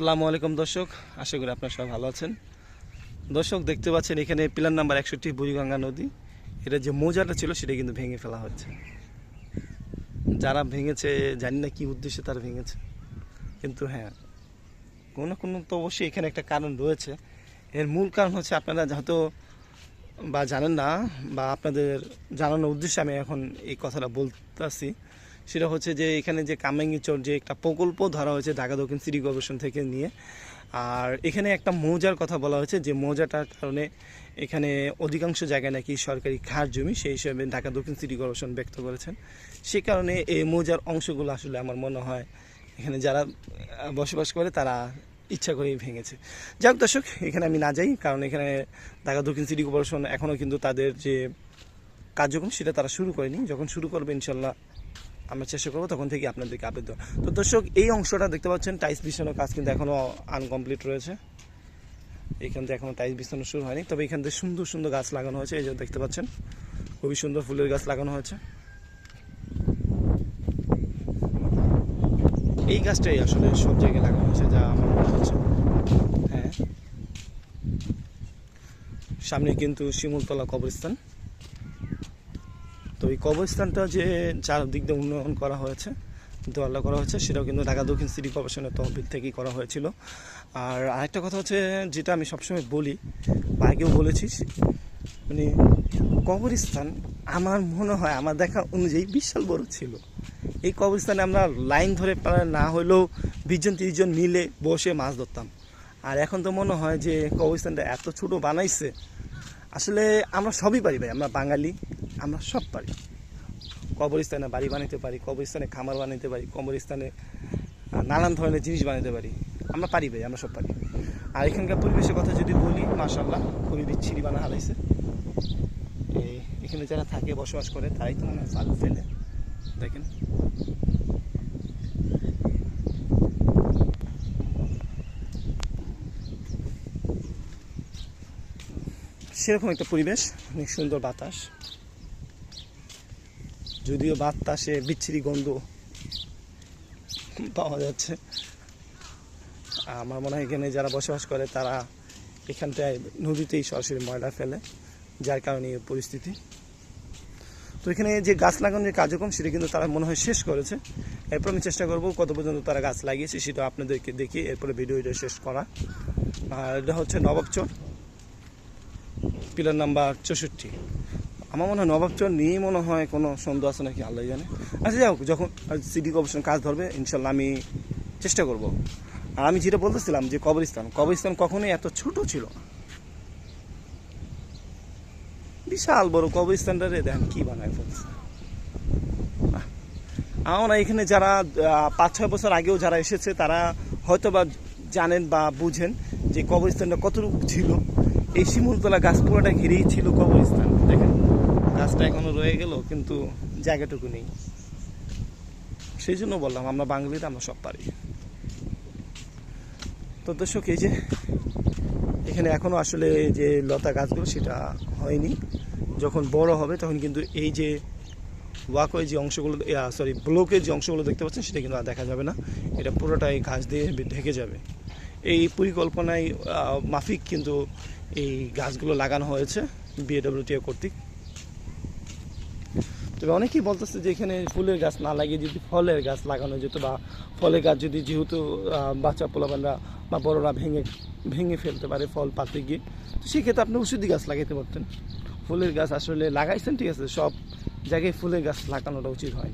আসসালামু আলাইকুম দর্শক, আশা করি আপনারা সবাই ভালো আছেন। দর্শক, দেখতে পাচ্ছেন এখানে পিলার নাম্বার একষট্টি, বুড়িগঙ্গা নদী। এটা যে মৌজাটা ছিল, সেটা কিন্তু ভেঙে ফেলা হচ্ছে যারা ভেঙেছে, জানি না কী উদ্দেশ্যে তারা ভেঙেছে। কিন্তু হ্যাঁ কোনো কোনো তো অবশ্যই এখানে একটা কারণ রয়েছে। এর মূল কারণ হচ্ছে আপনারা হয়তো বা জানেন না, বা আপনাদের জানানোর উদ্দেশ্যে আমি এখন এই কথাটা বলতেছি। সেটা হচ্ছে যে এখানে যে কামেঙ্গিচর যে একটা প্রকল্প ধরা হয়েছে ঢাকা দক্ষিণ সিটি কর্পোরেশন থেকে নিয়ে। আর এখানে একটা মৌজার কথা বলা হয়েছে, যে মৌজাটার কারণে এখানে অধিকাংশ জায়গায় নাকি সরকারি খাস জমি, সেই হিসাবে ঢাকা দক্ষিণ সিটি কর্পোরেশন ব্যক্ত করেছেন। সে কারণে এই মৌজার অংশগুলো আসলে আমার মনে হয় এখানে যারা বসবাস করে তারা ইচ্ছা করেই ভেঙেছে। যাক দর্শক, এখানে আমি না যাই, কারণ এখানে ঢাকা দক্ষিণ সিটি কর্পোরেশন এখনও কিন্তু তাদের যে কার্যক্রম সেটা তারা শুরু করেনি। যখন শুরু করবে ইনশাল্লাহ আমরা চেষ্টা করব তখন থেকে আপনাদেরকে আপডেট দেওয়া তো দর্শক, এই অংশটা দেখতে পাচ্ছেন, টাইস বিছানোর কাজ কিন্তু এখনও আনকমপ্লিট রয়েছে। এখান থেকে এখনও টাইস বিছানো শুরু হয়নি, তবে এখান থেকে সুন্দর সুন্দর গাছ লাগানো হয়েছে, এই যে দেখতে পাচ্ছেন, খুবই সুন্দর ফুলের গাছ লাগানো হয়েছে। এই গাছটাই আসলে সব জায়গায় লাগানো হয়েছে, যা আমার মনে হচ্ছে। হ্যাঁ। সামনে কিন্তু শিমুলতলা কবরস্থান। এই কবরস্থানটা যে চারদিক দিয়ে উন্নয়ন করা হয়েছে, দোয়াল্লা করা হয়েছে, সেটাও কিন্তু ঢাকা দক্ষিণ সিটি কর্পোরেশনের তহবিল থেকেই করা হয়েছিল। আর আরেকটা কথা হচ্ছে, যেটা আমি সবসময় বলি আগেও বলেছি মানে কবরস্থান আমার মনে হয়, আমার দেখা অনুযায়ী বিশাল বড় ছিল। এই কবরস্থানে আমরা লাইন ধরে না হলেও বিশজন, তিরিশজন মিলে বসে মাছ ধরতাম। আর এখন তো মনে হয় যে কবরস্থানটা এত ছোট বানাইছে, আসলে আমরা সবই পারি ভাই, আমরা বাঙালি আমরা সব পারি। কবরস্থানে বাড়ি বানাতে পারি, কবরস্থানে খামার বানাতে পারি, কবরস্থানে নানান ধরনের জিনিস বানাতে পারি। আমরা পারি ভাই, আমরা সব পারি। আর এখানকার পরিবেশের কথা যদি বলি মাশাল্লাহ খুবই বিচ্ছিরি বানা হারাইছে এই এখানে যারা থাকে, বসবাস করে, তারাই তো মনে হয় ফেলে। দেখেন। সেরকম একটা পরিবেশ, অনেক সুন্দর বাতাস। যদিও বাতাসে বিচ্ছিরি গন্ধ পাওয়া যাচ্ছে। আমার মনে হয় এখানে যারা বসবাস করে, তারা এখানটায়, নদীতেই সরাসরি ময়লা ফেলে, যার কারণে এই পরিস্থিতি। তো এখানে যে গাছ লাগানোর যে কার্যক্রম, সেটা কিন্তু তারা মনে হয় শেষ করেছে। এরপর আমি চেষ্টা করব কত পর্যন্ত তারা গাছ লাগিয়েছে, সেটা আপনাদেরকে দেখিয়ে এরপরে ভিডিওটা শেষ করা। আর এটা হচ্ছে নবাবচর, পিলার নাম্বার চৌষট্টি। আমার মনে হয় নবাবচর নিয়ে মনে হয় কোনো সন্দেহ আছে নাকি আল্লাহ জানে। আচ্ছা যাই হোক, যখন সিটি কর্পোরেশন কাজ ধরবে ইনশাল্লাহ আমি চেষ্টা করব। আর আমি যেটা বলতেছিলাম যে কবরস্থান কবরস্থান কখনোই এত ছোট ছিল বিশাল বড় কবরস্থানটারে দেখেন কী বানায় ফেলছে। আমরা এখানে যারা পাঁচ ছয় বছর আগেও যারা এসেছে, তারা হয়তো বা জানেন বা বুঝেন যে কবরস্থানটা কতটুকু ছিল। এই শিমুলতলা গাছ পুরোটা ঘিরেই ছিল কবরস্থান। দেখেন গাছটা এখনও রয়ে গেল, কিন্তু জায়গাটুকু নেই। সেই জন্য বললাম, আমরা বাঙালিরা আমরা সব পারি। তো দর্শক, এই যে এখানে এখনও আসলে যে লতা গাছগুলো, সেটা হয়নি। যখন বড় হবে, তখন কিন্তু এই যে ওয়াকওয়ে যে অংশগুলো সরি ব্লকের যে অংশগুলো দেখতে পাচ্ছেন, সেটা কিন্তু আর দেখা যাবে না। এটা পুরোটাই ঘাস দিয়ে ঢেকে যাবে। এই পরিকল্পনায় মাফিক কিন্তু এই গাছগুলো লাগানো হয়েছে বিএডব্লিউটিএ কর্তৃক। তবে অনেকেই বলতেছে যে এখানে ফুলের গাছ না লাগিয়ে যদি ফলের গাছ লাগানো যেত বা ফলের গাছ যদি যেহেতু বাচ্চা পোলাপানরা বা বড়রা ভেঙে ভেঙে ফেলতে পারে ফল পাতে গিয়ে, তো সেক্ষেত্রে আপনি ওষুধি গাছ লাগাইতে পারতেন। ফুলের গাছ আসলে লাগাইছেন, ঠিক আছে, সব জায়গায় ফুলের গাছ লাগানোটা উচিত হয়।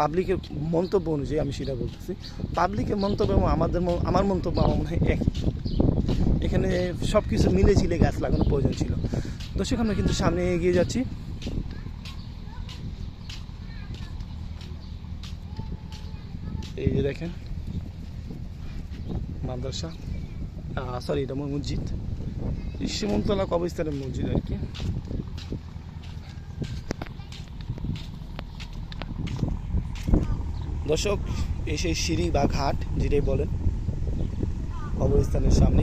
পাবলিকের মন্তব্য অনুযায়ী আমি সেটা বলতেছি। পাবলিকের মন্তব্য এবং আমাদের আমার মন্তব্য আমার মনে হয় একই। এখানে সব কিছু মিলে ঝিলে গাছ লাগানোর প্রয়োজন ছিল। তো সেখানে কিন্তু সামনে এগিয়ে যাচ্ছি। এই যে দেখেন। মাদ্রাসা। সরি এটা মসজিদ। সীমন্তলা কবরস্থানের মসজিদ আর কি। দর্শক এসে সিঁড়ি বা ঘাট, যেটাই বলেন, কবরস্থানের সামনে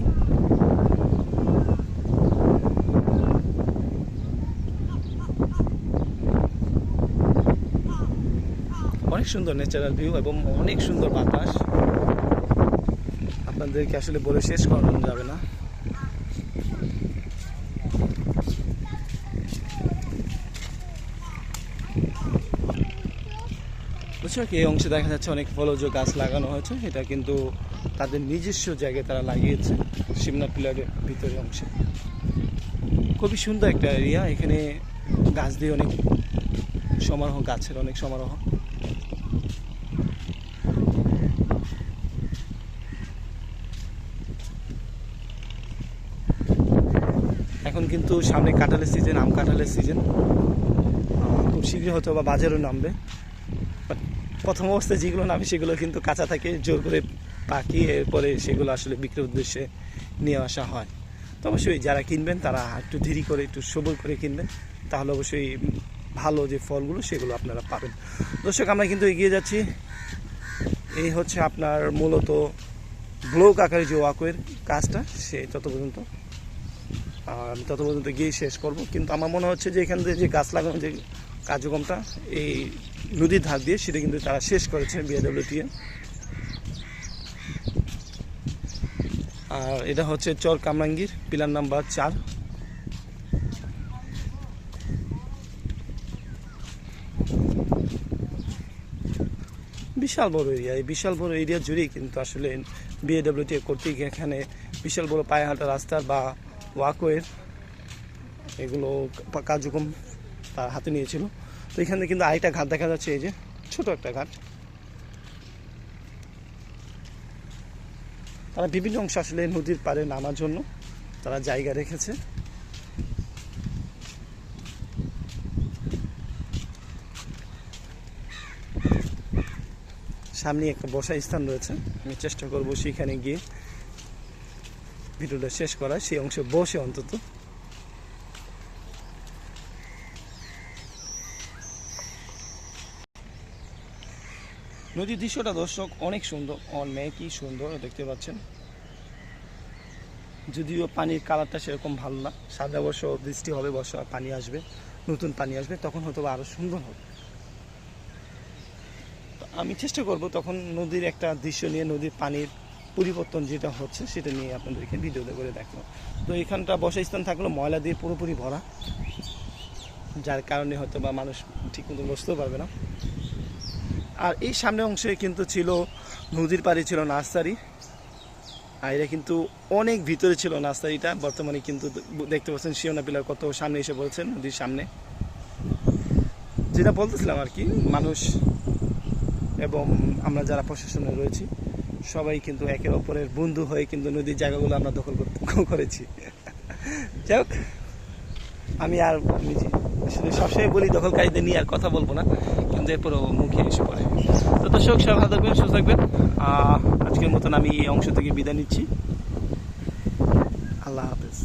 অনেক সুন্দর ন্যাচারাল ভিউ এবং অনেক সুন্দর বাতাস। আপনাদেরকে আসলে বলে শেষ করানো যাবে না। এই অংশে দেখা যাচ্ছে অনেক ফলজ গাছ লাগানো হয়েছে। এটা কিন্তু তাদের নিজস্ব জায়গায় তারা লাগিয়েছে শিমনা পিলারের ভিতরে অংশে। খুবই সুন্দর একটা এরিয়া এখানে গাছ দিয়ে অনেক সমারোহ, গাছের অনেক সমারোহ। কিন্তু সামনে কাঁঠালের সিজন আম কাঁঠালের সিজন খুব শীঘ্রই হয়তো বা বাজারও নামবে। But প্রথম অবস্থায় যেগুলো নামে সেগুলো কিন্তু কাঁচা থাকে, জোর করে পাকিয়ে এরপরে সেগুলো আসলে বিক্রির উদ্দেশ্যে নিয়ে আসা হয়। তো অবশ্যই যারা কিনবেন, তারা একটু ধীরে করে, একটু সবল করে কিনবেন, তাহলে অবশ্যই ভালো যে ফলগুলো, সেগুলো আপনারা পাবেন। দর্শক, আমরা কিন্তু এগিয়ে যাচ্ছি। এই হচ্ছে আপনার মূলত ব্লক আকারে যে ওয়াকওয়ের কাজটা, সে তত পর্যন্ত আমি তত পর্যন্ত গিয়ে শেষ করব। কিন্তু আমার মনে হচ্ছে যে এখান থেকে যে গাছ লাগানো যে কার্যক্রমটা, এই নদীর ধার দিয়ে সেটা কিন্তু তারা শেষ করেছে বিএডব্লিউটিএ আর এটা হচ্ছে চর কামরাঙ্গীর, পিলার নাম্বার চার। বিশাল বড় এরিয়া, এই বিশাল বড় এরিয়া জুড়েই কিন্তু আসলে বিএডব্লিউটি কর্তৃক এখানে বিশাল বড় পায়ে হাঁটা রাস্তার বা ওয়াকওয়ের এগুলো কার্যক্রম তার হাতে নিয়েছিল। তো এখানে কিন্তু আরেকটা ঘাট দেখা যাচ্ছে, এই যে ছোট একটা ঘাট। তারা বিভিন্ন অংশ আসলে নদীর পাড়ে নামার জন্য তারা জায়গা রেখেছে। সামনে একটা বসার স্থান রয়েছে। আমি চেষ্টা করব সেখানে গিয়ে ভিডিওটা শেষ করা, সেই অংশে বসে অন্তত। নদীর দৃশ্যটা দর্শক অনেক সুন্দর অন অনেকই সুন্দর দেখতে পাচ্ছেন। যদিও পানির কালারটা সেরকম ভালো না সাদা বর্ষ বৃষ্টি হবে, বর্ষা পানি আসবে, নতুন পানি আসবে, তখন হয়তো আরও সুন্দর হবে। আমি চেষ্টা করব তখন নদীর একটা দৃশ্য নিয়ে, নদীর পানির পরিবর্তন যেটা হচ্ছে সেটা নিয়ে আপনাদেরকে ভিডিওতে করে দেখব। তো এখানটা বসা স্থান থাকল ময়লা দিয়ে পুরোপুরি ভরা, যার কারণে হয়তো বা মানুষ ঠিক মতো বসতেও পারবে না। আর এই সামনের অংশে কিন্তু ছিল নদীর পাড়ে ছিল নার্সারি, আর কিন্তু অনেক ভিতরে ছিল নার্সারিটা। বর্তমানে কিন্তু দেখতে পাচ্ছেন শিওনা পিলার কত সামনে এসে পড়েছেন নদীর সামনে। যেটা বলতেছিলাম আর কি, মানুষ এবং আমরা যারা প্রশাসনে রয়েছি সবাই কিন্তু একে অপরের বন্ধু হয়ে কিন্তু নদীর জায়গাগুলো আমরা দখল করেছি। যাই হোক, আমি আর আসলে সবসময় বলি দখলকারীদের নিয়ে আর কথা বলব না, কিন্তু এরপরও মুখে এসে পড়ে। তো দর্শক সব ভালো থাকবেন, সুস্থ থাকবেন। আজকের মতন আমি এই অংশ থেকে বিদায় নিচ্ছি। আল্লাহ হাফেজ।